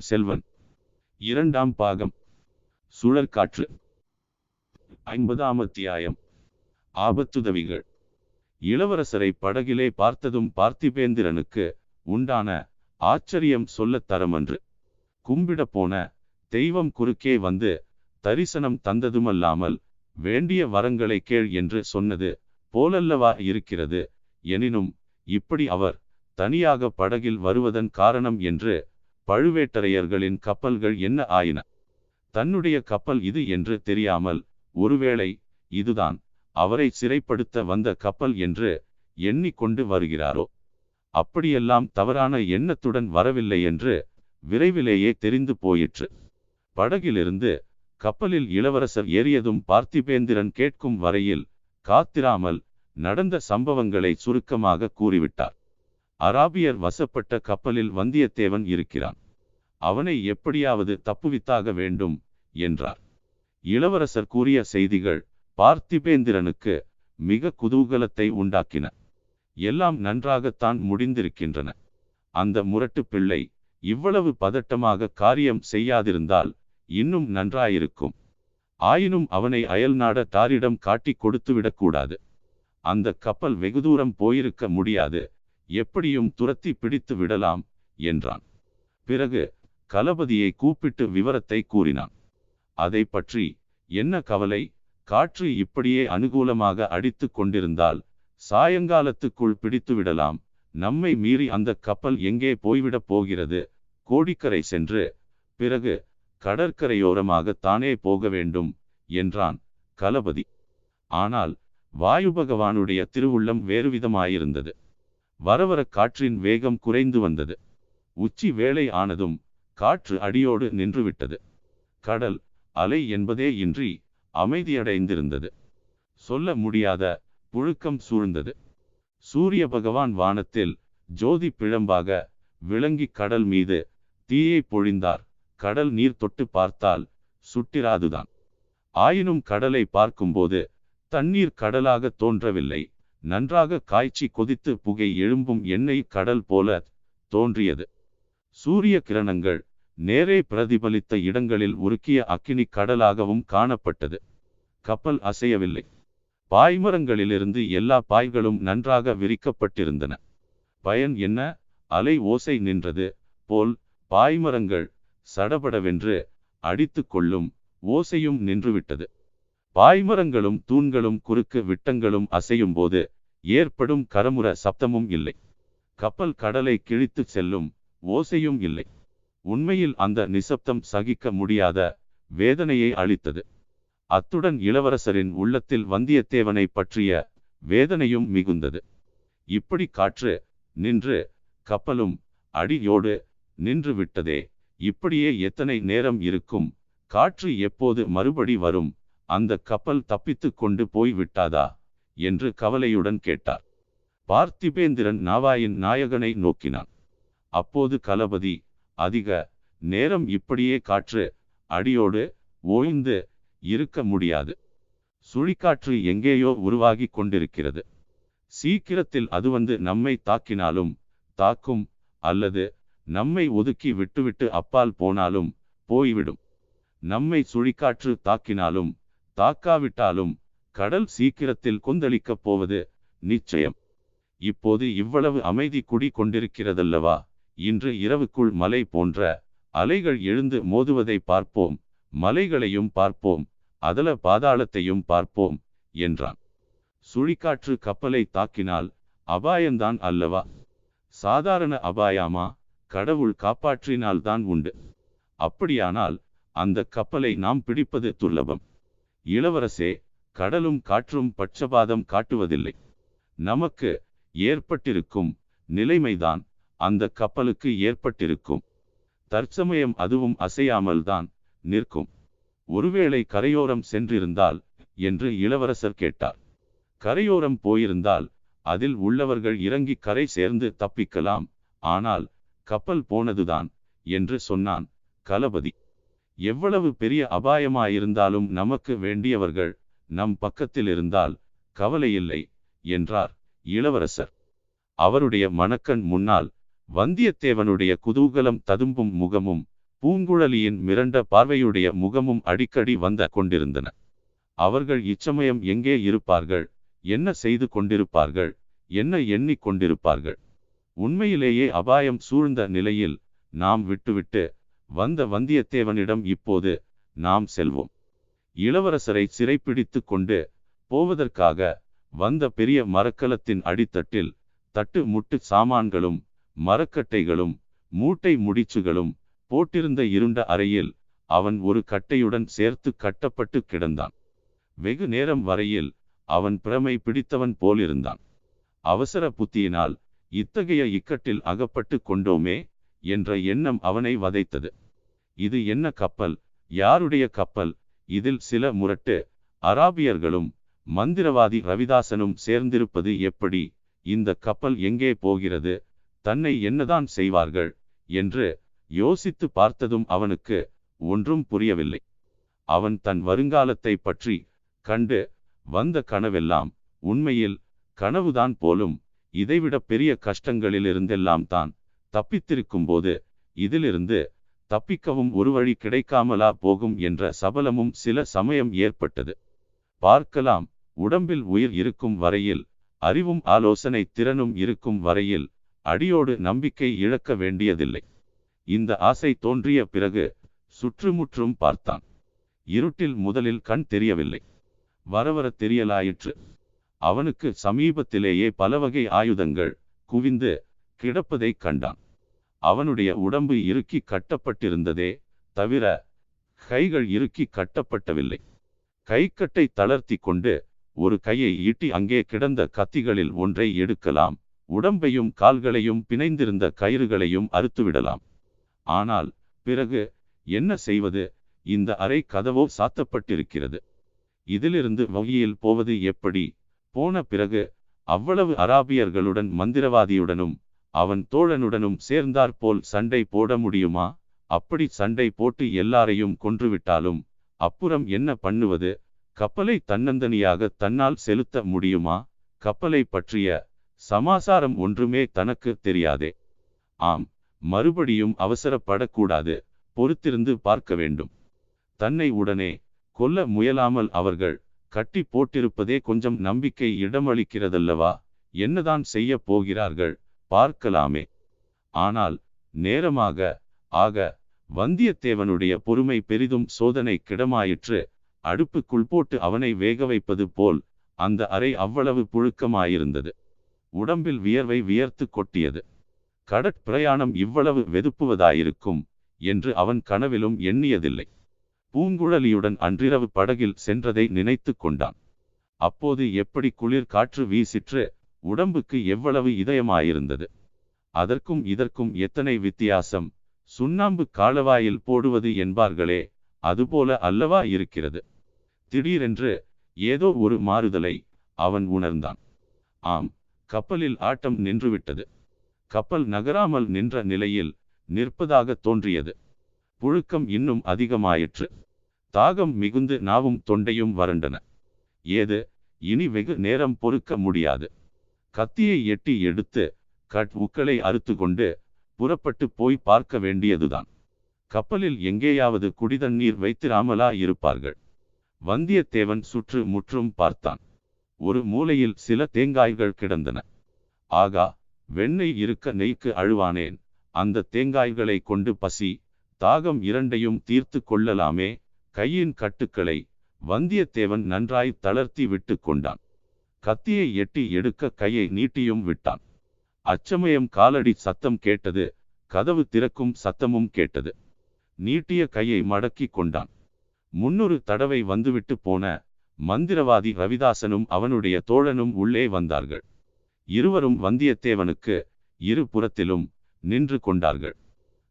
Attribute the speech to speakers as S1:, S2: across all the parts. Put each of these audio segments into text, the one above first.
S1: பொன்னியின் செல்வன். இரண்டாம் பாகம். சுழற்காற்று. ஐம்பதாம் அத்தியாயம். ஆபத்துதவிகள். இளவரசரை படகிலே பார்த்ததும் பார்த்திபேந்திரனுக்கு உண்டான ஆச்சரியம் சொல்லத் தரமன்று. கும்பிட போன தெய்வம் குறுக்கே வந்து தரிசனம் தந்ததுமல்லாமல் வேண்டிய வரங்களை கேள் என்று சொன்னது போலல்லவா இருக்கிறது? எனினும் இப்படி அவர் தனியாக படகில் வருவதன் காரணம் என்று பழுவேட்டரையர்களின் கப்பல்கள் என்ன ஆயின? தன்னுடைய கப்பல் இது என்று தெரியாமல் ஒருவேளை இதுதான் அவரை சிறைப்படுத்த வந்த கப்பல் என்று எண்ணிக்கொண்டு வருகிறாரோ? அப்படியெல்லாம் தவறான எண்ணத்துடன் வரவில்லை என்று விரைவிலேயே தெரிந்து போயிற்று. படகிலிருந்து கப்பலில் இளவரசர் ஏறியதும் பார்த்திபேந்திரன் கேட்கும் வரையில் காத்திராமல் நடந்த சம்பவங்களை சுருக்கமாக கூறிவிட்டார். அராபியர் வசப்பட்ட கப்பலில் வந்தியத்தேவன் இருக்கிறான். அவனை எப்படியாவது தப்புவித்தாக வேண்டும் என்றார். இளவரசர் கூறிய செய்திகள் பார்த்திபேந்திரனுக்கு மிக குதூகலத்தை உண்டாக்கின. எல்லாம் நன்றாகத்தான் முடிந்திருக்கின்றன. அந்த முரட்டு பிள்ளை இவ்வளவு பதட்டமாக காரியம் செய்யாதிருந்தால் இன்னும் நன்றாயிருக்கும். ஆயினும் அவனை அயல்நாட தாரிடம் காட்டிக் கொடுத்துவிடக்கூடாது அந்த கப்பல் வெகு தூரம் போயிருக்க முடியாது. எப்படியும் துரத்தி பிடித்து விடலாம் என்றான். பிறகு கலபதியை கூப்பிட்டு விவரத்தை கூறினான். அதை பற்றி என்ன கவலை? காற்று இப்படியே அனுகூலமாக அடித்து கொண்டிருந்தால் சாயங்காலத்துக்குள் பிடித்து விடலாம். நம்மை மீறி அந்த கப்பல் எங்கே போய்விடப் போகிறது? கோடிக்கரை சென்று பிறகு கடற்கரையோரமாக தானே போக வேண்டும் என்றான் கலபதி. ஆனால் வாயு பகவானுடைய திருவுள்ளம் வேறுவிதமாயிருந்தது. வரவர காற்றின் வேகம் குறைந்து வந்தது. உச்சி வேலை ஆனதும் காற்று அடியோடு நின்றுவிட்டது. கடல் அலை என்பதே இன்றி அமைதியடைந்திருந்தது. சொல்ல முடியாத புழுக்கம் சூழ்ந்தது. சூரிய பகவான் வானத்தில் ஜோதி பிழம்பாக விளங்கி கடல் மீது தீயை பொழிந்தார். கடல் நீர் தொட்டு பார்த்தால் சுட்டிராதுதான். ஆயினும் கடலை பார்க்கும்போது தண்ணீர் கடலாக தோன்றவில்லை. நன்றாக காய்ச்சி கொதித்து புகை எழும்பும் எண்ணெய் கடல் போல தோன்றியது. சூரிய கிரணங்கள் நேரே பிரதிபலித்த இடங்களில் உருக்கிய அக்கினி கடலாகவும் காணப்பட்டது. கப்பல் அசையவில்லை. பாய்மரங்களிலிருந்து எல்லா பாய்களும் நன்றாக விரிக்கப்பட்டிருந்தன. பயன் என்ன? அலை ஓசை நின்றது போல் பாய்மரங்கள் சடபடவென்று அடித்து கொள்ளும் ஓசையும் நின்றுவிட்டது. பாய்மரங்களும் தூண்களும் குறுக்கு விட்டங்களும் அசையும் போது ஏற்படும் கரமுற சப்தமும் இல்லை. கப்பல் கடலை கிழித்து செல்லும் ஓசையும் இல்லை. உண்மையில் அந்த நிசப்தம் சகிக்க முடியாத வேதனையை அளித்தது. அத்துடன் இளவரசரின் உள்ளத்தில் வந்தியத்தேவனை பற்றிய வேதனையும் மிகுந்தது. இப்படி காற்று நின்று கப்பலும் அடியோடு நின்று விட்டதே இப்படியே எத்தனை நேரம் இருக்கும் காற்று எப்போது மறுபடி வரும் அந்த கப்பல் தப்பித்து கொண்டு போய் விட்டாதா என்று கவலையுடன் கேட்டார். பார்த்திபேந்திரன் நாவாயின் நாயகனை நோக்கினான். அப்போது கலபதி அதிக நேரம் இப்படியே காற்று அடியோடு ஓய்ந்து இருக்க முடியாது. சுழிக்காற்று எங்கேயோ உருவாகி கொண்டிருக்கிறது. சீக்கிரத்தில் அது வந்து நம்மை தாக்கினாலும் தாக்கும் அல்லது நம்மை ஒதுக்கி விட்டுவிட்டு அப்பால் போனாலும் போய்விடும். நம்மை சுழிக்காற்று தாக்கினாலும் தாக்காவிட்டாலும் கடல் சீக்கிரத்தில் கொந்தளிக்கப் போவது நிச்சயம். இப்போது இவ்வளவு அமைதி குடி கொண்டிருக்கிறதல்லவா இன்று இரவுக்குள் மலை போன்ற அலைகள் எழுந்து மோதுவதை பார்ப்போம் மலைகளையும் பார்ப்போம் அதல பாதாளத்தையும் பார்ப்போம் என்றான். சுழிக்காற்று கப்பலை தாக்கினால் அபாயம்தான் அல்லவா? சாதாரண அபாயமா? கடவுள் காப்பாற்றினால்தான் உண்டு. அப்படியானால் அந்த கப்பலை நாம் பிடிப்பது துர்லபம். இளவரசே கடலும் காற்றும் பட்சபாதம் காட்டுவதில்லை. நமக்கு ஏற்பட்டிருக்கும் நிலைமைதான் அந்த கப்பலுக்கு ஏற்பட்டிருக்கும். தற்சமயம் அதுவும் அசையாமல்தான் நிற்கும். ஒருவேளை கரையோரம் சென்றிருந்தால் என்று இளவரசர் கேட்டார். கரையோரம் போயிருந்தால் அதில் உள்ளவர்கள் இறங்கி கரை சேர்ந்து தப்பிக்கலாம் ஆனால் கப்பல் போனதுதான் என்று சொன்னான் கலபதி. எவ்வளவு பெரிய அபாயமாயிருந்தாலும் நமக்கு வேண்டியவர்கள் நம் பக்கத்தில் இருந்தால் கவலையில்லை என்றார் இளவரசர். அவருடைய மணக்கண் முன்னால் வந்தியத்தேவனுடைய குதூகலம் ததும்பும் முகமும் பூங்குழலியின் மிரண்ட பார்வையுடைய முகமும் அடிக்கடி வந்த கொண்டிருந்தன. அவர்கள் இச்சமயம் எங்கே இருப்பார்கள்? என்ன செய்து கொண்டிருப்பார்கள்? என்ன எண்ணிக் கொண்டிருப்பார்கள்? உண்மையிலேயே அபாயம் சூழ்ந்த நிலையில் நாம் விட்டுவிட்டு வந்த வந்தியத்தேவனிடம் இப்போது நாம் செல்வோம். இளவரசரை சிறைப்பிடித்து கொண்டு போவதற்காக வந்த பெரிய மரக்கலத்தின் அடித்தட்டில் தட்டு முட்டு சாமான்களும் மரக்கட்டைகளும் மூட்டை முடிச்சுகளும் போட்டிருந்த இருண்ட அறையில் அவன் ஒரு கட்டையுடன் சேர்த்து கட்டப்பட்டு கிடந்தான். வெகு நேரம் வரையில் அவன் பிரமை பிடித்தவன் போலிருந்தான். அவசர புத்தியினால் இத்தகைய இக்கட்டில் அகப்பட்டு கொண்டோமே என்ற எண்ணம் அவனை வதைத்தது. இது என்ன கப்பல்? யாருடைய கப்பல்? இதில் சில முரட்டு அராபியர்களும் மந்திரவாதி ரவிதாசனும் சேர்ந்திருப்பது எப்படி? இந்த கப்பல் எங்கே போகிறது? தன்னை என்னதான் செய்வார்கள் என்று யோசித்து பார்த்ததும் அவனுக்கு ஒன்றும் புரியவில்லை. அவன் தன் வருங்காலத்தை பற்றி கண்டு வந்த கனவெல்லாம் உண்மையில் கனவுதான் போலும் இதைவிட பெரிய கஷ்டங்களிலிருந்தெல்லாம் தான் தப்பித்திருக்கும் போது இதிலிருந்து தப்பிக்கவும் ஒரு வழி கிடைக்காமலா போகும் என்ற சபலமும் சில சமயம் ஏற்பட்டது. பார்க்கலாம் உடம்பில் உயிர் இருக்கும் வரையில் அறிவும் ஆலோசனை திறனும் இருக்கும் வரையில் அடியோடு நம்பிக்கை இழக்க வேண்டியதில்லை. இந்த ஆசை தோன்றிய பிறகு சுற்றுமுற்றும் பார்த்தான். இருட்டில் முதலில் கண் தெரியவில்லை. வரவர தெரியலாயிற்று. அவனுக்கு சமீபத்திலேயே பலவகை ஆயுதங்கள் குவிந்து கிடப்பதைக் கண்டான். அவனுடைய உடம்பு இறுக்கி கட்டப்பட்டிருந்ததே தவிர கைகள் இறுக்கி கட்டப்பட்டவில்லை. கைக்கட்டை தளர்த்தி கொண்டு ஒரு கையை ஈட்டி அங்கே கிடந்த கத்திகளில் ஒன்றை எடுக்கலாம் உடம்பையும் கால்களையும் பிணைந்திருந்த கயிறுகளையும் அறுத்துவிடலாம். ஆனால் பிறகு என்ன செய்வது? இந்த அறை கதவோ சாத்தப்பட்டிருக்கிறது. இதிலிருந்து வகையில் போவது எப்படி? போன பிறகு அவ்வளவு அராபியர்களுடன் மந்திரவாதியுடனும் அவன் தோழனுடனும் சேர்ந்தாற்போல் சண்டை போட முடியுமா? அப்படி சண்டை போட்டு எல்லாரையும் கொன்றுவிட்டாலும் அப்புறம் என்ன பண்ணுவது? கப்பலை தன்னந்தனியாக தன்னால் செலுத்த முடியுமா? கப்பலை பற்றிய சமாசாரம் ஒன்றுமே தனக்கு தெரியாதே. ஆம் மறுபடியும் அவசரப்படக்கூடாது பொறுத்திருந்து பார்க்க வேண்டும். தன்னை உடனே கொல்ல முயலாமல் அவர்கள் கட்டி போட்டிருப்பதே கொஞ்சம் நம்பிக்கை இடமளிக்கிறதல்லவா? என்னதான் செய்ய போகிறார்கள் பார்க்கலாமே. ஆனால் நேரமாக ஆக வந்தியத்தேவனுடைய பொறுமை பெரிதும் சோதனை கிடமாயிற்று அடுப்புக்குள் போட்டு அவனை வேக வைப்பது போல் அந்த அறை அவ்வளவு புழுக்கமாயிருந்தது. உடம்பில் வியர்வை வியர்த்து கொட்டியது. கடற்பிரயாணம் இவ்வளவு வெதுப்புவதாயிருக்கும் என்று அவன் கனவிலும் எண்ணியதில்லை. பூங்குழலியுடன் அன்றிரவு படகில் சென்றதை நினைத்து கொண்டான். அப்போது எப்படி குளிர் காற்று வீசிற்று உடம்புக்கு எவ்வளவு இதயமாயிருந்தது. அதற்கும் இதற்கும் எத்தனை வித்தியாசம் சுண்ணாம்பு காலவாயில் போடுவது என்பார்களே அதுபோல அல்லவா இருக்கிறது. திடீரென்று ஏதோ ஒரு மாறுதலை அவன் உணர்ந்தான். ஆம் கப்பலில் ஆட்டம் நின்றுவிட்டது. கப்பல் நகராமல் நின்ற நிலையில் நிற்பதாக தோன்றியது. புழுக்கம் இன்னும் அதிகமாயிற்று. தாகம் மிகுந்து நாவும் தொண்டையும் வறண்டன. ஏது? இனி வெகு நேரம் பொறுக்க முடியாது. கத்தியை எட்டி எடுத்து கட் உக்களை அறுத்து கொண்டு புறப்பட்டு போய் பார்க்க வேண்டியதுதான். கப்பலில் எங்கேயாவது குடிதண்ணீர் வைத்திராமலா இருப்பார்கள். வந்தியத்தேவன் சுற்று முற்றும் பார்த்தான். ஒரு மூலையில் சில தேங்காய்கள் கிடந்தன. ஆகா வெண்ணெய் இருக்க நெய்க்கு அழுவானேன். அந்த தேங்காய்களை கொண்டு பசி தாகம் இரண்டையும் தீர்த்து கொள்ளலாமே. கையின் கட்டுக்களை வந்தியத்தேவன் நன்றாய் தளர்த்தி விட்டு கொண்டான். கத்தியை எட்டி எடுக்க கையை நீட்டியும் விட்டான். அச்சமயம் காலடி சத்தம் கேட்டது கதவு திறக்கும் சத்தமும் கேட்டது. நீட்டிய கையை மடக்கி கொண்டான். முன்னொரு தடவை வந்துவிட்டு போன மந்திரவாதி ரவிதாசனும் அவனுடைய தோழனும் உள்ளே வந்தார்கள். இருவரும் வந்தியத்தேவனுக்கு இரு புறத்திலும் நின்று கொண்டார்கள்.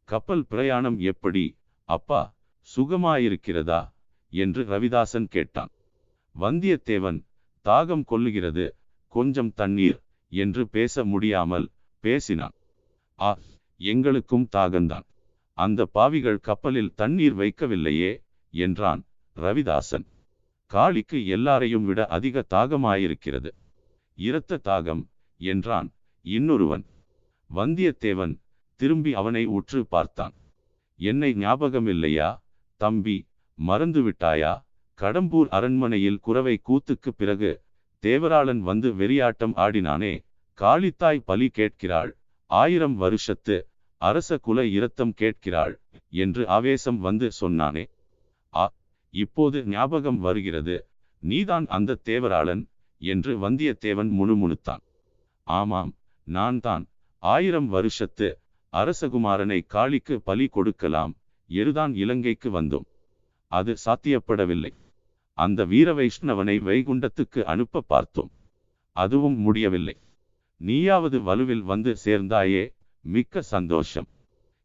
S1: கப்பல் பிரயாணம் எப்படி? அப்பா சுகமாயிருக்கிறதா என்று ரவிதாசன் கேட்டான். வந்தியத்தேவன் தாகம் கொல்லுகிறது கொஞ்சம் தண்ணீர் என்று பேச முடியாமல் பேசினான். ஆ எங்களுக்கும் தாகந்தான் அந்த பாவிகள் கப்பலில் தண்ணீர் வைக்கவில்லையே என்றான் ரவிதாசன். காளிக்கு எல்லாரையும் விட அதிக தாகமாயிருக்கிறது. இரத்த தாகம் என்றான் இன்னொருவன். வந்தியத்தேவன் திரும்பி அவனை உற்று பார்த்தான். என்னை ஞாபகமில்லையா தம்பி மறந்து விட்டாயா? கடம்பூர் அரண்மனையில் குறவை கூத்துக்கு பிறகு தேவராளன் வந்து வெறியாட்டம் ஆடினானே காளித்தாய் பலி கேட்கிறாள் ஆயிரம் வருஷத்து அரச குல இரத்தம் கேட்கிறாள் என்று ஆவேசம் வந்து சொன்னானே. இப்போது ஞாபகம் வருகிறது. நீதான் அந்த தேவராளன் என்று வந்தியத்தேவன் முணுமுணுத்தான். ஆமாம் நான் தான் ஆயிரம் வருஷத்து அரசகுமாரனை காளிக்கு பலி கொடுக்கலாம். எருதான் இலங்கைக்கு வந்தோம். அது சாத்தியப்படவில்லை. அந்த வீர வைஷ்ணவனை வைகுண்டத்துக்கு அனுப்ப பார்த்தோம். அதுவும் முடியவில்லை. நீயாவது வலுவில் வந்து சேர்ந்தாயே மிக்க சந்தோஷம்.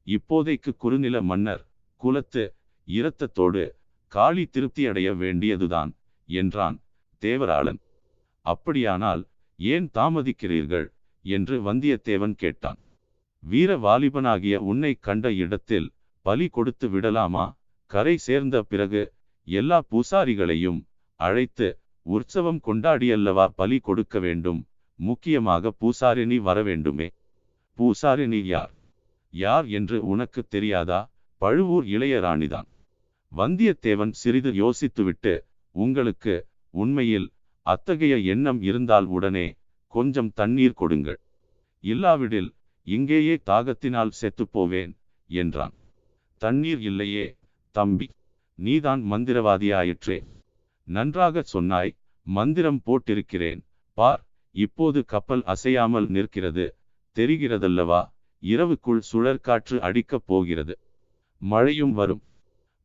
S1: இப்போதைக்கு குறுநில மன்னர் குலத்து இரத்தத்தோடு காளி திருப்தியடைய வேண்டியதுதான் என்றான் தேவராளன். அப்படியானால் ஏன் தாமதிக்கிறீர்கள்? என்று வந்தியத்தேவன் கேட்டான். வீர வாலிபனாகிய உன்னை கண்ட இடத்தில் பலி கொடுத்து விடலாமா? கரை சேர்ந்த பிறகு எல்லா பூசாரிகளையும் அழைத்து உற்சவம் கொண்டாடியல்லவா பலி கொடுக்க வேண்டும்? முக்கியமாக பூசாரினி வர வேண்டுமே. பூசாரினி யார்? யார் என்று உனக்கு தெரியாதா? பழுவூர் இளையராணிதான். வந்தியத்தேவன் சிறிது யோசித்துவிட்டு உங்களுக்கு உண்மையில் அத்தகைய எண்ணம் இருந்தால் உடனே கொஞ்சம் தண்ணீர் கொடுங்கள். இல்லாவிடில் இங்கேயே தாகத்தினால் செத்துப்போவேன் என்றான். தண்ணீர் இல்லையே தம்பி நீதான் மந்திரவாதியாயிற்றே. நன்றாக சொன்னாய் மந்திரம் போட்டிருக்கிறேன். பார் இப்போது கப்பல் அசையாமல் நிற்கிறது. தெரிகிறதல்லவா? இரவுக்குள் சுழற்காற்று அடிக்கப் போகிறது. மழையும் வரும்.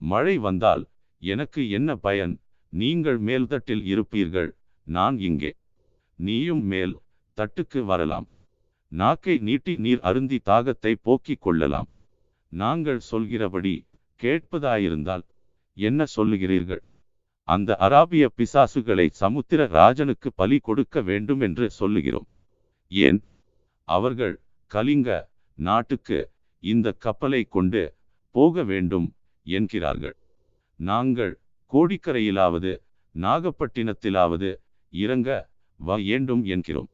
S1: மழை வந்தால் எனக்கு என்ன பயன்? நீங்கள் மேல்தட்டில் இருப்பீர்கள் நான் இங்கே. நீயும் மேல் தட்டுக்கு வரலாம். நாக்கை நீட்டி நீர் அருந்தி தாகத்தை போக்கிக் கொள்ளலாம். நாங்கள் சொல்கிறபடி கேட்பதாயிருந்தால் என்ன சொல்லுகிறீர்கள்? அந்த அராபிய பிசாசுகளை சமுத்திர ராஜனுக்கு பலி கொடுக்க வேண்டும் என்று சொல்லுகிறோம். ஏன்? அவர்கள் கலிங்க நாட்டுக்கு இந்த கப்பலை கொண்டு போக வேண்டும் என்கிறார்கள். நாங்கள் கோடிக்கரையிலாவது நாகப்பட்டினத்திலாவது இறங்க வேண்டும் என்கிறோம்.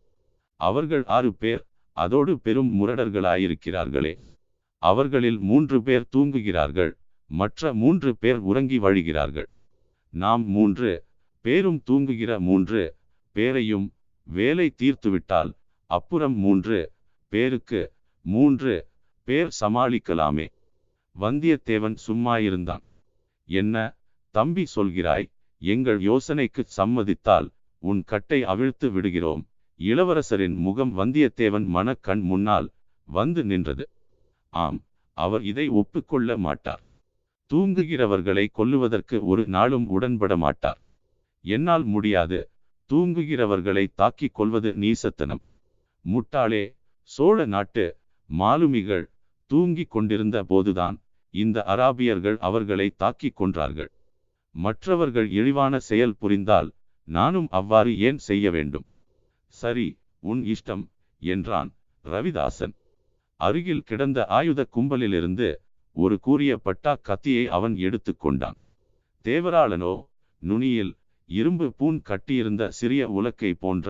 S1: அவர்கள் ஆறு பேர் அதோடு பெரும் முரடர்களாயிருக்கிறார்களே. அவர்களில் மூன்று பேர் தூங்குகிறார்கள் மற்ற மூன்று பேர் உறங்கி வழிகிறார்கள். நாம் மூன்று பேரும் தூங்குகிற மூன்று பேரையும் வேலை தீர்த்துவிட்டால் அப்புறம் மூன்று பேருக்கு மூன்று பேர் சமாளிக்கலாமே. வந்தியத்தேவன் சும்மா இருந்தான் என்ன தம்பி சொல்கிறாய்? எங்கள் யோசனைக்கு சம்மதித்தால் உன் கட்டை அவிழ்த்து விடுகிறோம். இளவரசரின் முகம் வந்தியத்தேவன் மனக்கண் முன்னால் வந்து நின்றது. ஆம் அவர் இதை ஒப்புக்கொள்ள மாட்டார். தூங்குகிறவர்களை கொல்லுவதற்கு ஒரு நாளும் உடன்பட மாட்டார் என்னால் முடியாது. தூங்குகிறவர்களை தாக்கிக் கொள்வது நீசத்தனம். முட்டாளே சோழ நாட்டு மாலுமிகள் தூங்கிக் கொண்டிருந்த போதுதான் இந்த அராபியர்கள் அவர்களை தாக்கிக் கொன்றார்கள். மற்றவர்கள் இழிவான செயல் புரிந்தால் நானும் அவ்வாறு ஏன் செய்ய வேண்டும்? சரி உன் இஷ்டம் என்றான் ரவிதாசன். அருகில் கிடந்த ஆயுத கும்பலிலிருந்து ஒரு கூறிய பட்டா கத்தியை அவன் எடுத்து கொண்டான். தேவராளனோ நுனியில் இரும்பு பூன் கட்டியிருந்த சிறிய உலக்கை போன்ற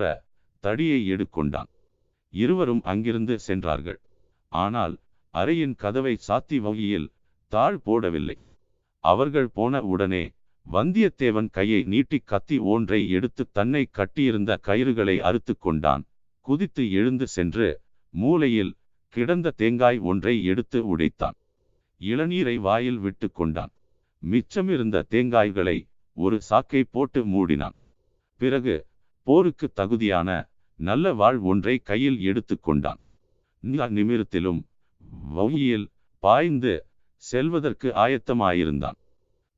S1: தடியை எடுக்கொண்டான். இருவரும் அங்கிருந்து சென்றார்கள். ஆனால் அறையின் கதவை சாத்தி வகையில் தாழ் போடவில்லை. அவர்கள் போன உடனே வந்தியத்தேவன் கையை நீட்டி கத்தி ஒன்றை எடுத்து தன்னை கட்டியிருந்த கயிறுகளை அறுத்து கொண்டான். குதித்து எழுந்து சென்று மூலையில் கிடந்த தேங்காய் ஒன்றை எடுத்து உடைத்தான். இளநீரை வாயில் விட்டு கொண்டான். மிச்சமிருந்த தேங்காய்களை ஒரு சாக்கை போட்டு மூடினான். பிறகு போருக்கு தகுதியான நல்ல வாழ் ஒன்றை கையில் எடுத்து கொண்டான். நிமிரத்திலும் வௌயியில் பாய்ந்து செல்வதற்கு ஆயத்தமாயிருந்தான்.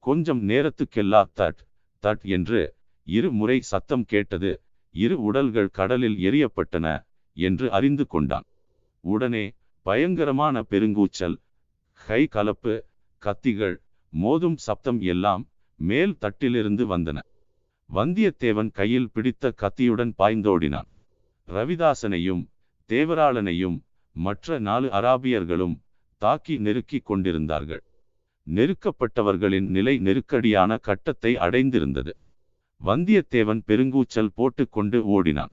S1: கொஞ்சம் நேரத்துக்கெல்லா தட் தட் என்று இரு முறை சத்தம் கேட்டது இரு உடல்கள் கடலில் எரியப்பட்டன என்று அறிந்து கொண்டான். உடனே பயங்கரமான பெருங்கூச்சல் கை கலப்பு கத்திகள் மோதும் சப்தம் எல்லாம் மேல் தட்டிலிருந்து வந்தன. வந்தியத்தேவன் கையில் பிடித்த கத்தியுடன் பாய்ந்தோடினான். ரவிதாசனையும் தேவராளனையும் மற்ற நாலு அராபியர்களும் தாக்கி நெருக்கிக் கொண்டிருந்தார்கள். நெருக்கப்பட்டவர்களின் நிலை நெருக்கடியான கட்டத்தை அடைந்திருந்தது. வந்தியத்தேவன் பெருங்கூச்சல் போட்டுக்கொண்டு ஓடினான்.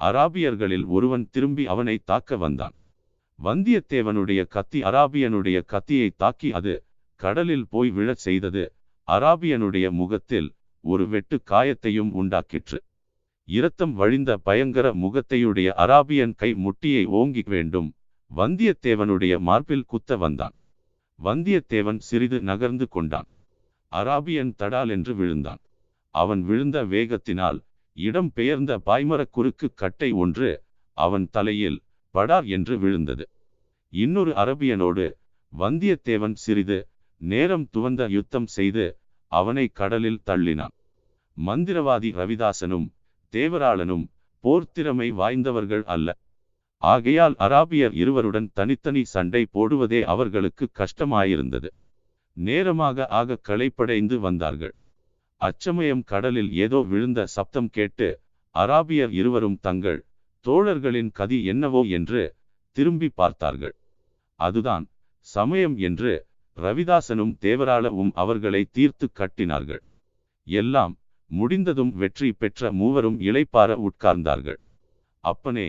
S1: அராபியர்களில் ஒருவன் திரும்பி அவனை தாக்க வந்தான். வந்தியத்தேவனுடைய கத்தி அராபியனுடைய கத்தியை தாக்கி அது கடலில் போய் விழச் செய்தது அராபியனுடைய முகத்தில் ஒரு வெட்டு காயத்தையும் உண்டாக்கிற்று. இரத்தம் வழிந்த பயங்கர முகத்தையுடைய அராபியன் கை முட்டியை ஓங்கி வேண்டும் வந்தியத்தேவனுடைய மார்பில் குத்த வந்தான். வந்தியத்தேவன் சிறிது நகர்ந்து கொண்டான். அராபியன் தடால் என்று விழுந்தான். அவன் விழுந்த வேகத்தினால் இடம் பெயர்ந்த பாய்மரக் குறுக்கு கட்டை ஒன்று அவன் தலையில் படார் என்று விழுந்தது. இன்னொரு அரபியனோடு வந்தியத்தேவன் சிறிது நேரம் துவந்த யுத்தம் செய்து அவனை கடலில் தள்ளினான். மந்திரவாதி ரவிதாசனும் தேவராளனும் போர்த்திறமை வாய்ந்தவர்கள் அல்ல. ஆகையால் அராபியர் இருவருடன் தனித்தனி சண்டை போடுவதே அவர்களுக்கு கஷ்டமாயிருந்தது. நேரமாக ஆக களைப்படைந்து வந்தார்கள். அச்சமயம் கடலில் ஏதோ விழுந்த சப்தம் கேட்டு அராபியர் இருவரும் தங்கள் தோழர்களின் கதி என்னவோ என்று திரும்பி பார்த்தார்கள். அதுதான் சமயம் என்று ரவிதாசனும் தேவராளவும் அவர்களை தீர்த்து கட்டினார்கள். எல்லாம் முடிந்ததும் வெற்றி பெற்ற மூவரும் இளைப்பார உட்கார்ந்தார்கள். அப்பனே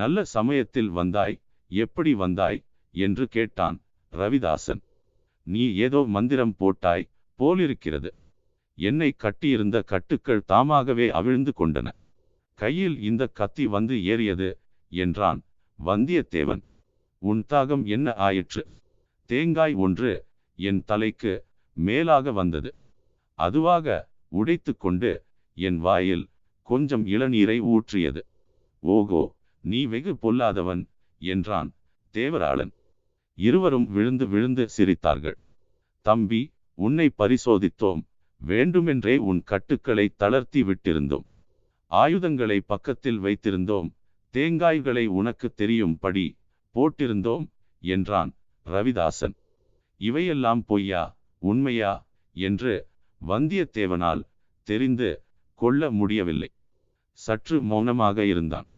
S1: நல்ல சமயத்தில் வந்தாய் எப்படி வந்தாய் என்று கேட்டான் ரவிதாசன். நீ ஏதோ மந்திரம் போட்டாய் போலிருக்கிறது. என்னை கட்டியிருந்த கட்டுக்கள் தாமாகவே அவிழ்ந்து கொண்டன. கையில் இந்த கத்தி வந்து ஏறியது என்றான் வந்தியத்தேவன். உன் தாகம் என்ன ஆயிற்று? தேங்காய் ஒன்று என் தலைக்கு மேலாக வந்தது. அதுவாக உடைத்து கொண்டு என் வாயில் கொஞ்சம் இளநீரை ஊற்றியது. ஓகோ நீ வெகு பொல்லாதவன் என்றான் தேவராளன். இருவரும் விழுந்து விழுந்து சிரித்தார்கள். தம்பி உன்னை பரிசோதித்தோம். வேண்டுமென்றே உன் கட்டுக்களை தளர்த்தி விட்டிருந்தோம். ஆயுதங்களை பக்கத்தில் வைத்திருந்தோம். தேங்காய்களை உனக்கு தெரியும்படி போட்டிருந்தோம் என்றான் ரவிதாசன். இவையெல்லாம் பொய்யா உண்மையா என்று வந்தியத்தேவனால் தெரிந்து கொள்ள முடியவில்லை. சற்று மௌனமாக இருந்தான்.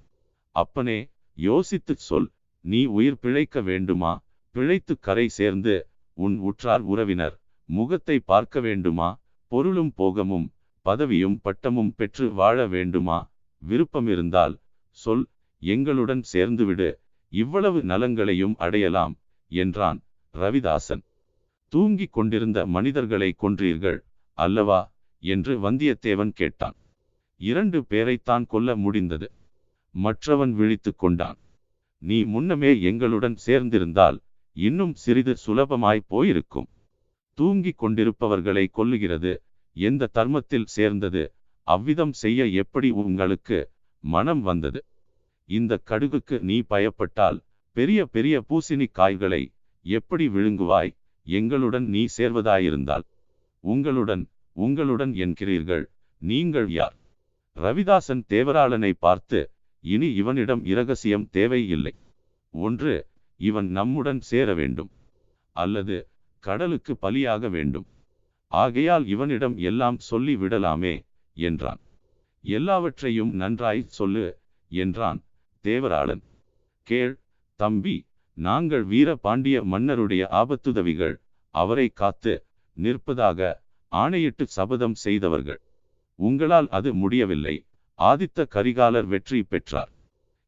S1: அப்பனே யோசித்துச் சொல். நீ உயிர் பிழைக்க வேண்டுமா? பிழைத்து கரை சேர்ந்து உன் உற்றார் உறவினர் முகத்தை பார்க்க வேண்டுமா? பொருளும் போகமும் பதவியும் பட்டமும் பெற்று வாழ வேண்டுமா? விருப்பமிருந்தால் சொல். எங்களுடன் சேர்ந்துவிடு. இவ்வளவு நலங்களையும் அடையலாம் என்றான் ரவிதாசன். தூங்கிக் கொண்டிருந்த மனிதர்களை கொன்றீர்கள் அல்லவா? என்று வந்தியத்தேவன் கேட்டான். இரண்டு பேரைத்தான் கொல்ல முடிந்தது. மற்றவன் விழித்து கொண்டான். நீ முன்னமே எங்களுடன் சேர்ந்திருந்தால் இன்னும் சிறிது சுலபமாய் போயிருக்கும். தூங்கிக் கொண்டிருப்பவர்களை கொல்லுகிறது. எந்த தர்மத்தில் சேர்ந்தது? அவ்விதம் செய்ய எப்படி உங்களுக்கு மனம் வந்தது? இந்த கடுகுக்கு நீ பயப்பட்டால் பெரிய பெரிய பூசணி காய்களை எப்படி விழுங்குவாய்? எங்களுடன் நீ சேர்வதாயிருந்தால். உங்களுடன் உங்களுடன் என்கிறீர்கள். நீங்கள் யார்? ரவிதாசன் தேவராளனை பார்த்து இனி இவனிடம் இரகசியம் தேவையில்லை. ஒன்று இவன் நம்முடன் சேர வேண்டும். அல்லது கடலுக்கு பலியாக வேண்டும். ஆகையால் இவனிடம் எல்லாம் சொல்லி விடலாமே என்றான். எல்லாவற்றையும் நன்றாய் சொல்லு என்றான் தேவராளன். கேள் தம்பி நாங்கள் வீர பாண்டிய மன்னருடைய ஆபத்துதவிகள் அவரை காத்து நிற்பதாக ஆணையிட்டு சபதம் செய்தவர்கள். உங்களால் அது முடியவில்லை. ஆதித்த கரிகாலர் வெற்றி பெற்றார்.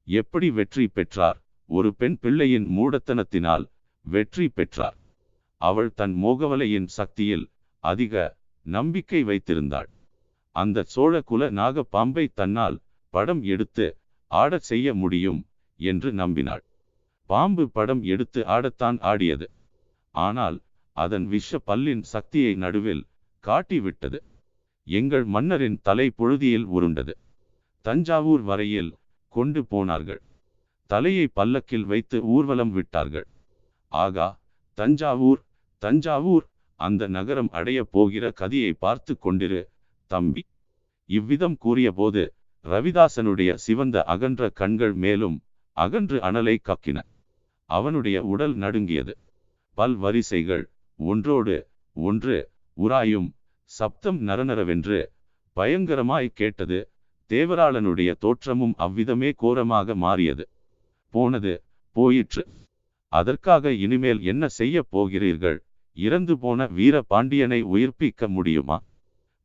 S1: எப்படி வெற்றி பெற்றார்? ஒரு பெண் பிள்ளையின் மூடத்தனத்தினால் வெற்றி பெற்றார். அவள் தன் மோகவலையின் சக்தியில் அதிக நம்பிக்கை வைத்திருந்தாள். அந்த சோழ குல நாக பாம்பை தன்னால் படம் எடுத்து ஆடச் செய்ய முடியும் என்று நம்பினாள். பாம்பு படம் எடுத்து ஆடத்தான் ஆடியது. ஆனால் அதன் விஷ பல்லின் சக்தியை நடுவில் காட்டிவிட்டது. எங்கள் மன்னரின் தலை பொழுதியில் உருண்டது. தஞ்சாவூர் வரையில் கொண்டு போனார்கள். தலையை பல்லக்கில் வைத்து ஊர்வலம் விட்டார்கள். ஆகா தஞ்சாவூர் தஞ்சாவூர் அந்த நகரம் அடையப் போகிற கதியை பார்த்து கொண்டிரு தம்பி. இவ்விதம் கூறியபோது ரவிதாசனுடைய சிவந்த அகன்ற கண்கள் மேலும் அகன்று அனலை கக்கின. அவனுடைய உடல் நடுங்கியது. பல் வரிசைகள் ஒன்றோடு ஒன்று உராயும் சப்தம் நரநரவென்று பயங்கரமாய் கேட்டது. தேவராளனுடைய தோற்றமும் அவ்விதமே கோரமாக மாறியது. போனது போயிற்று. அதற்காக இனிமேல் என்ன செய்ய போகிறீர்கள்? இறந்து போன வீரபாண்டியனை உயிர்ப்பிக்க முடியுமா?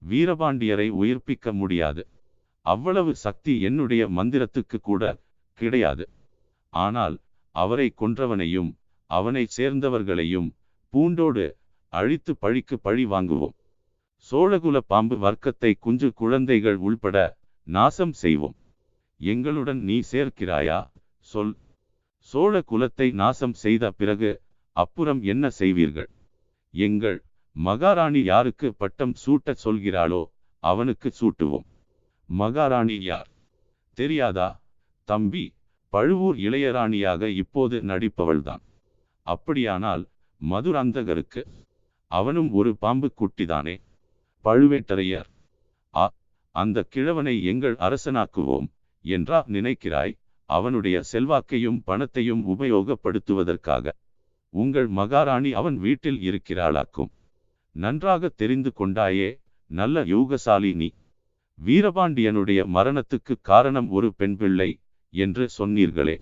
S1: வீரபாண்டியரை உயிர்ப்பிக்க முடியாது. அவ்வளவு சக்தி என்னுடைய மந்திரத்துக்கு கூட கிடையாது. ஆனால் அவரை கொன்றவனையும் அவனை சேர்ந்தவர்களையும் பூண்டோடு அழித்து பழிக்கு பழி வாங்குவோம். சோழகுல பாம்பு வர்க்கத்தை குஞ்சு குழந்தைகள் உள்பட நாசம் செய்வோம். எங்களுடன் நீ சேர்க்கிறாயா? சொல். சோழ குலத்தை நாசம் செய்த பிறகு அப்புறம் என்ன செய்வீர்கள்? எங்கள் மகாராணி யாருக்கு பட்டம் சூட்டச் சொல்கிறாளோ அவனுக்கு சூட்டுவோம். மகாராணி யார்? தெரியாதா? தம்பி பழுவூர் இளையராணியாக இப்போது நடிப்பவள்தான். அப்படியானால் மதுராந்தகருக்கு அவனும் ஒரு பாம்பு குட்டிதானே? பழுவேட்டரையர் அந்த கிழவனை எங்கள் அரசனாக்குவோம் என்றா நினைக்கிறாய்? அவனுடைய செல்வாக்கையும் பணத்தையும் உபயோகப்படுத்துவதற்காக உங்கள் மகாராணி அவன் வீட்டில் இருக்கிறாளாக்கும். நன்றாக தெரிந்து கொண்டாயே நல்ல யூகசாலி நீ. வீரபாண்டியனுடைய மரணத்துக்கு காரணம் ஒரு பெண் பிள்ளை என்று சொன்னீர்களே.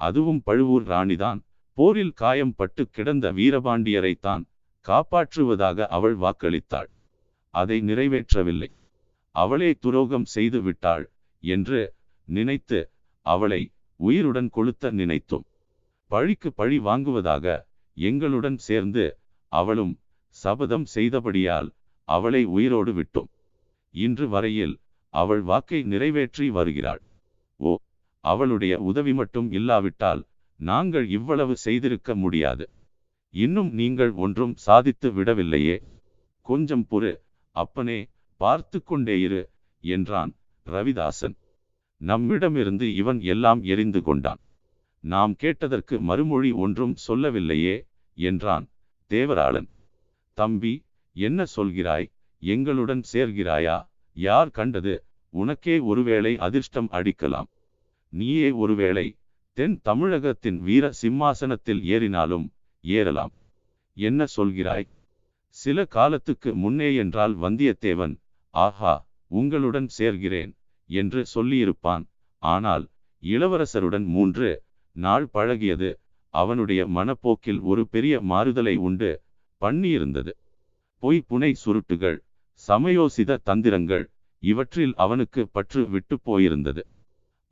S1: அதுவும் பழுவூர் ராணிதான். போரில் காயம் பட்டு கிடந்த வீரபாண்டியரைத்தான் காப்பாற்றுவதாக அவள் வாக்களித்தாள். அதை நிறைவேற்றவில்லை. அவளே துரோகம் செய்து விட்டாள் என்று நினைத்து அவளை உயிருடன் கொளுத்த நினைத்தோம். பழிக்கு பழி வாங்குவதாக எங்களுடன் சேர்ந்து அவளும் சபதம் செய்தபடியால் அவளை உயிரோடு விட்டோம். இன்று வரையில் அவள் வாக்கை நிறைவேற்றி வருகிறாள். ஓ அவளுடைய உதவி மட்டும் இல்லாவிட்டால் நாங்கள் இவ்வளவு செய்திருக்க முடியாது. இன்னும் நீங்கள் ஒன்றும் சாதித்து விடவில்லையே. கொஞ்சம் பொறு அப்பனே பார்த்து கொண்டே இரு என்றான் ரவிதாசன். நம்மிடமிருந்து இவன் எல்லாம் எரிந்து கொண்டான். நாம் கேட்டதற்கு மறுமொழி ஒன்றும் சொல்லவில்லையே என்றான் தேவராளன். தம்பி என்ன சொல்கிறாய்? எங்களுடன் சேர்கிறாயா? யார் கண்டது? உனக்கே ஒருவேளை அதிர்ஷ்டம் அடிக்கலாம். நீயே ஒருவேளை தென் தமிழகத்தின் வீர சிம்மாசனத்தில் ஏறினாலும் ஏறலாம். என்ன சொல்கிறாய்? சில காலத்துக்கு முன்னே என்றால் வந்தியத்தேவன் ஆஹா உங்களுடன் சேர்கிறேன் என்று சொல்லியிருப்பான். ஆனால் இளவரசருடன் மூன்று நாள் பழகியது. அவனுடைய மனப்போக்கில் ஒரு பெரிய மாறுதலை உண்டு. பண்ணியிருந்தது. பொய் புனை சுருட்டுகள் சமயோசித தந்திரங்கள் இவற்றில் அவனுக்கு பற்று விட்டு போயிருந்தது.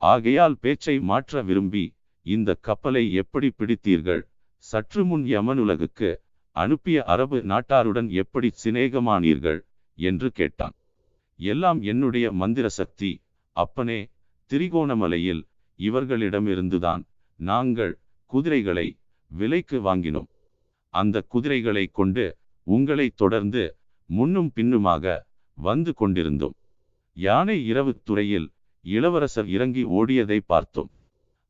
S1: ஆகையால் பேச்சை மாற்ற விரும்பி இந்த கப்பலை எப்படி பிடித்தீர்கள்? சற்று முன் யமனுலகுக்கு அனுப்பிய அரபு நாட்டாருடன் எப்படி சிநேகமானீர்கள்? என்று கேட்டான். எல்லாம் என்னுடைய மந்திர சக்தி அப்பனே திரிகோணமலையில் இவர்களிடமிருந்துதான் நாங்கள் குதிரைகளை விலைக்கு வாங்கினோம். அந்த குதிரைகளை கொண்டு உங்களை தொடர்ந்து முன்னும் பின்னுமாக வந்து கொண்டிருந்தோம். யானை இரவு துறையில் இளவரசர் இறங்கி ஓடியதை பார்த்தோம்.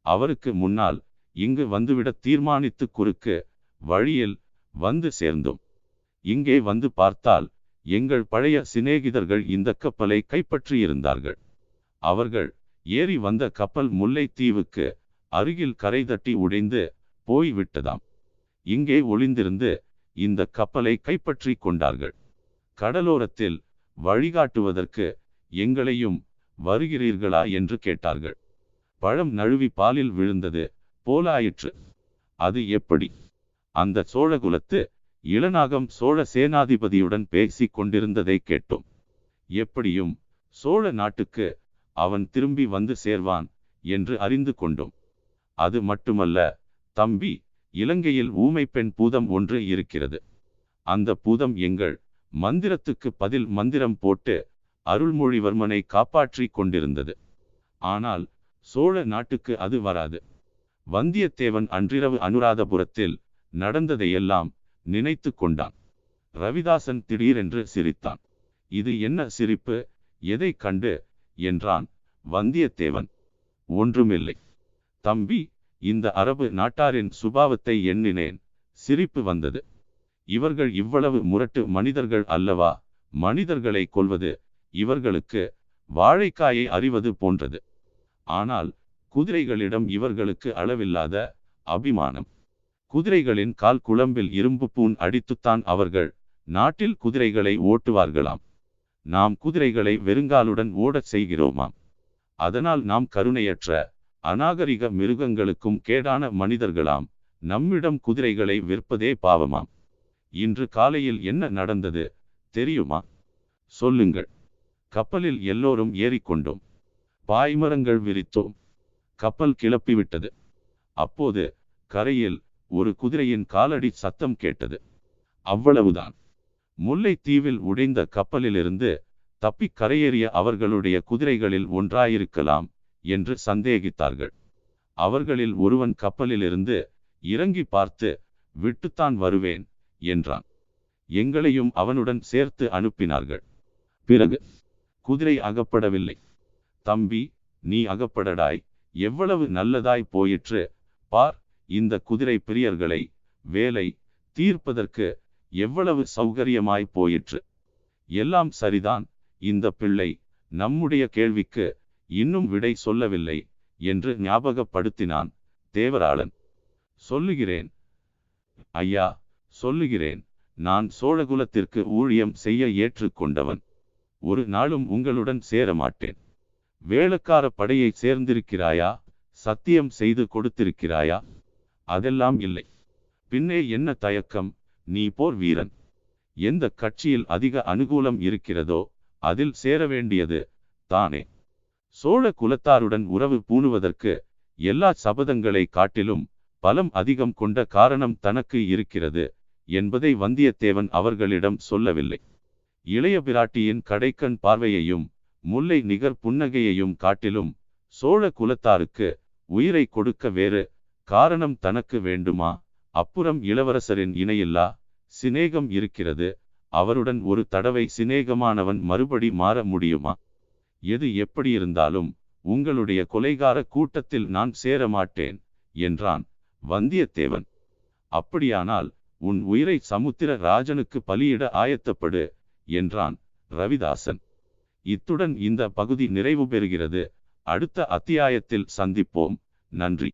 S1: அவருக்கு முன்னால் இங்கு வந்துவிட தீர்மானித்து குறுக்கு வழியில் வந்து சேர்ந்தோம். இங்கே வந்து பார்த்தால் எங்கள் பழைய சிநேகிதர்கள் இந்த கப்பலை கைப்பற்றியிருந்தார்கள். அவர்கள் ஏறி வந்த கப்பல் முல்லைத்தீவுக்கு அருகில் கரை தட்டி உடைந்து போய் விட்டதாம் இங்கே ஒளிந்திருந்து இந்த கப்பலை கைப்பற்றி கொண்டார்கள். கடலோரத்தில் வழிகாட்டுவதற்கு எங்களையும் வருகிறீர்களா என்று கேட்டார்கள். பழம் நழுவி பாலில் விழுந்தது போலாயிற்று. அது எப்படி? அந்த சோழகுலத்து இளநாகம் சோழ சேனாதிபதியுடன் பேசிக் கொண்டிருந்ததை கேட்டோம். எப்படியும் சோழ நாட்டுக்கு அவன் திரும்பி வந்து சேர்வான் என்று அறிந்து கொண்டோம். அது மட்டுமல்ல தம்பி இலங்கையில் ஊமை பெண் பூதம் ஒன்று இருக்கிறது. அந்த பூதம் எங்கள் மந்திரத்துக்கு பதில் மந்திரம் போட்டு அருள்மொழிவர்மனை காப்பாற்றி கொண்டிருந்தது. ஆனால் சோழ நாட்டுக்கு அது வராது. வந்தியத்தேவன் அன்றிரவு அனுராதபுரத்தில் நடந்ததையெல்லாம் நினைத்து கொண்டான் ரவிதாசன் திடீரென்று சிரித்தான். இது என்ன சிரிப்பு? எதை கண்டு? என்றான் வந்தியத்தேவன். ஒன்றுமில்லை. தம்பி இந்த அரபு நாட்டாரின் சுபாவத்தை எண்ணினேன். சிரிப்பு வந்தது. இவர்கள் இவ்வளவு முரட்டு மனிதர்கள் அல்லவா? மனிதர்களை கொல்வது இவர்களுக்கு வாழைக்காயை அறிவது போன்றது. ஆனால் குதிரைகளிடம் இவர்களுக்கு அளவில்லாத அபிமானம். குதிரைகளின் கால் குழம்பில் இரும்பு பூன் அடித்துத்தான் அவர்கள் நாட்டில் குதிரைகளை ஓட்டுவார்களாம். நாம் குதிரைகளை வெறுங்காலுடன் ஓடச் செய்கிறோமாம். அதனால் நாம் கருணையற்ற அநாகரிக மிருகங்களுக்கும் கேடான மனிதர்களாம். நம்மிடம் குதிரைகளை விற்பதே பாவமாம். இன்று காலையில் என்ன நடந்தது தெரியுமா? சொல்லுங்கள். கப்பலில் எல்லோரும் ஏறிக்கொண்டோம். பாய்மரங்கள் விரித்தோம். கப்பல் கிளப்பிவிட்டது. அப்போது கரையில் ஒரு குதிரையின் காலடி சத்தம் கேட்டது. அவ்வளவுதான். முல்லைத்தீவில் உடைந்த கப்பலிலிருந்து தப்பிக் கரையேறிய அவர்களுடைய குதிரைகளில் ஒன்றாயிருக்கலாம் என்று சந்தேகித்தார்கள். அவர்களில் ஒருவன் கப்பலிலிருந்து இறங்கி பார்த்து விட்டுத்தான் வருவேன் என்றான். எங்களையும் அவனுடன் சேர்த்து அனுப்பினார்கள். பிறகு குதிரை அகப்படவில்லை. தம்பி நீ அகப்படடாய். எவ்வளவு நல்லதாய் போயிற்று. பார் இந்த குதிரை பிரியர்களை வேலை தீர்ப்பதற்கு எவ்வளவு சௌகரியமாய் போயிற்று? எல்லாம் சரிதான். இந்த பிள்ளை நம்முடைய கேள்விக்கு இன்னும் விடை சொல்லவில்லை என்று ஞாபகப்படுத்தினான் தேவராளன். சொல்லுகிறேன். ஐயா சொல்லுகிறேன். நான் சோழகுலத்திற்கு ஊழியம் செய்ய ஏற்றுக்கொண்டவன். ஒரு நாளும் உங்களுடன் சேரமாட்டேன். வேளக்கார படையை சேர்ந்திருக்கிறாயா? சத்தியம் செய்து கொடுத்திருக்கிறாயா? அதெல்லாம் இல்லை. பின்னே என்ன தயக்கம்? நீ போர் வீரன். எந்த கட்சியில் அதிக அனுகூலம் இருக்கிறதோ அதில் சேர வேண்டியது தானே. சோழ குலத்தாருடன் உறவு பூணுவதற்கு எல்லா சபதங்களை காட்டிலும் பலம் அதிகம் கொண்ட காரணம் தனக்கு இருக்கிறது என்பதை வந்தியத்தேவன் அவர்களிடம் சொல்லவில்லை. இளைய பிராட்டியின் கடைக்கண் பார்வையையும் முல்லை நிகர் புன்னகையையும் காட்டிலும் சோழ குலத்தாருக்கு உயிரை கொடுக்க வேறு காரணம் தனக்கு வேண்டுமா? அப்புறம் இளவரசரின் இணையில்லா? சிநேகம் இருக்கிறது. அவருடன் ஒரு தடவை சிநேகமானவன் மறுபடி மாற முடியுமா? எது எப்படியிருந்தாலும் உங்களுடைய கொலைகார கூட்டத்தில் நான் சேர மாட்டேன் என்றான் வந்தியத்தேவன். அப்படியானால் உன் உயிரை சமுத்திர ராஜனுக்கு பலியிட ஆயத்தப்படு என்றான் ரவிதாசன். இத்துடன் இந்த பகுதி நிறைவு பெறுகிறது. அடுத்த அத்தியாயத்தில் சந்திப்போம். நன்றி.